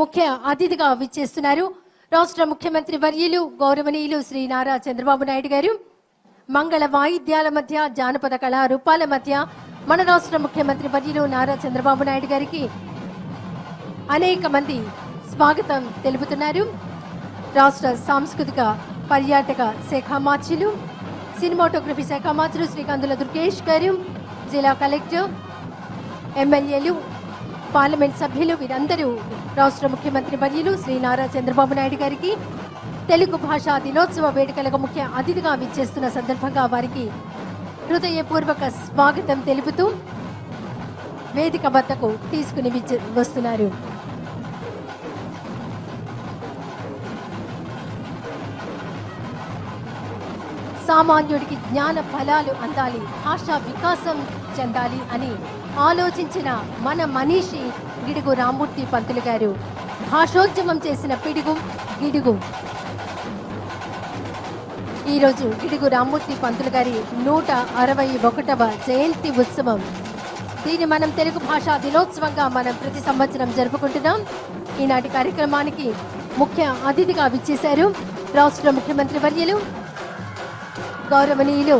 ముఖ్య అతిథిగా విచ్చేస్తున్నారు. రాష్ట్ర ముఖ్యమంత్రి వర్యులు గౌరవనీయులు శ్రీ నారా చంద్రబాబు నాయుడు గారు. మంగళ వాయిద్యాల మధ్య జానపద కళారూపాల మధ్య మన రాష్ట్ర ముఖ్యమంత్రి వర్యులు నారా చంద్రబాబు నాయుడు గారికి అనేక మంది స్వాగతం తెలుపుతున్నారు. రాష్ట్ర సాంస్కృతిక పర్యాటక శాఖ మార్చులు సినిమాటోగ్రఫీ శాఖ మార్చులు శ్రీకాంతుల దుర్గేష్ గారు జిల్లా కలెక్టర్ ఎమ్మెల్యేలు పార్లమెంట్ సభ్యులు వీరందరూ రాష్ట్ర ముఖ్యమంత్రి వర్యులు శ్రీ నారా చంద్రబాబు నాయుడు గారికి తెలుగు భాషా దినోత్సవ వేడుకలకు ముఖ్య అతిథిగా విచ్చేస్తున్న సందర్భంగా వారికి హృదయపూర్వక స్వాగతం తెలుపుతూ వేదిక వద్దకు తీసుకుని విచ్చి- వస్తున్నారు. సామాన్యుడికి జ్ఞాన ఫలాలు అందాలి భాషా వికాసం చెందాలి అని ఆలోచించిన మన మనీషి గిడుగు రామ్మూర్తి పంతులు గారు. భాషోద్యమం చేసిన పిడుగు గిడుగు. ఈరోజు గిడుగు రామ్మూర్తి పంతులు గారి నూట అరవై ఒకటవ జయంతి ఉత్సవం. దీన్ని మనం తెలుగు భాషా దినోత్సవంగా మనం ప్రతి సంవత్సరం జరుపుకుంటున్నాం. ఈనాటి కార్యక్రమానికి ముఖ్య అతిథిగా విచ్చేశారు రాష్ట్ర ముఖ్యమంత్రి వర్యులు గౌరవనీయులు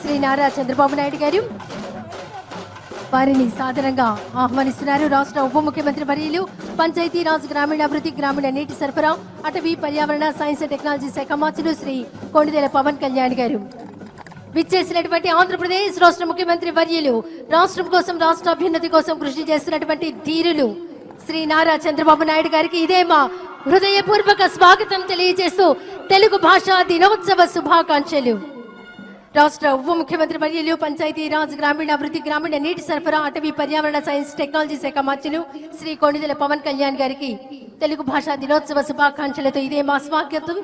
శ్రీ నారా చంద్రబాబు నాయుడు గారు వారిని సాధారణంగా ఆహ్వానిస్తున్నారు రాష్ట్ర ఉప ముఖ్యమంత్రి వర్యులు పంచాయతీ రాజ్ గ్రామీణాభివృద్ధి గ్రామీణ నీటి సరఫరా అటవీ పర్యావరణ సైన్స్ అండ్ టెక్నాలజీ శాఖ మంత్రులు శ్రీ కొండిదేల పవన్ కళ్యాణ్ గారు విచ్చేసినటువంటి ఆంధ్రప్రదేశ్ రాష్ట్ర ముఖ్యమంత్రి వర్యులు రాష్ట్రం కోసం రాష్ట్ర అభ్యున్నతి కోసం కృషి చేస్తున్నటువంటి ధీరులు శ్రీ నారా చంద్రబాబు నాయుడు గారికి ఇదే మా హృదయపూర్వక స్వాగతం తెలియజేస్తూ తెలుగు భాషా దినోత్సవ శుభాకాంక్షలు. రాష్ట్ర ఉప ముఖ్యమంత్రి వర్యులు పంచాయతీ రాజ్ గ్రామీణాభివృద్ధి గ్రామీణ నీటి సరఫరా అటవీ పర్యావరణ సైన్స్ టెక్నాలజీ శాఖ మంత్రులు శ్రీ కొండిదెల పవన్ కళ్యాణ్ గారికి తెలుగు భాషా దినోత్సవ శుభాకాంక్షలతో ఇదే మా స్వాగతం.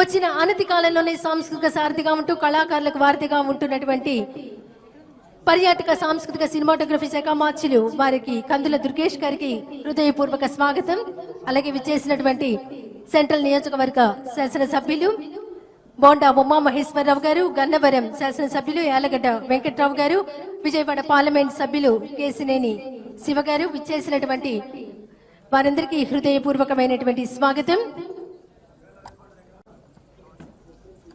వచ్చిన అనతి కాలంలోనే సాంస్కృతిక సారథిగా ఉంటూ కళాకారులకు వారధిగా ఉంటున్నటువంటి పర్యాటక సాంస్కృతిక సినిమాటోగ్రఫీ శాఖ మార్చులు వారికి కందుల దుర్గేష్ గారికి హృదయపూర్వక స్వాగతం. అలాగే విచ్చేసినటువంటి సెంట్రల్ నియోజకవర్గ శాసనసభ్యులు బోండా ఉమా మహేశ్వరరావు గారు గన్నవరం శాసనసభ్యులు యాలగడ్డ వెంకట్రావు గారు విజయవాడ పార్లమెంట్ సభ్యులు కేసినేని శివ గారు విచ్చేసినటువంటి వారందరికీ హృదయపూర్వకమైనటువంటి స్వాగతం.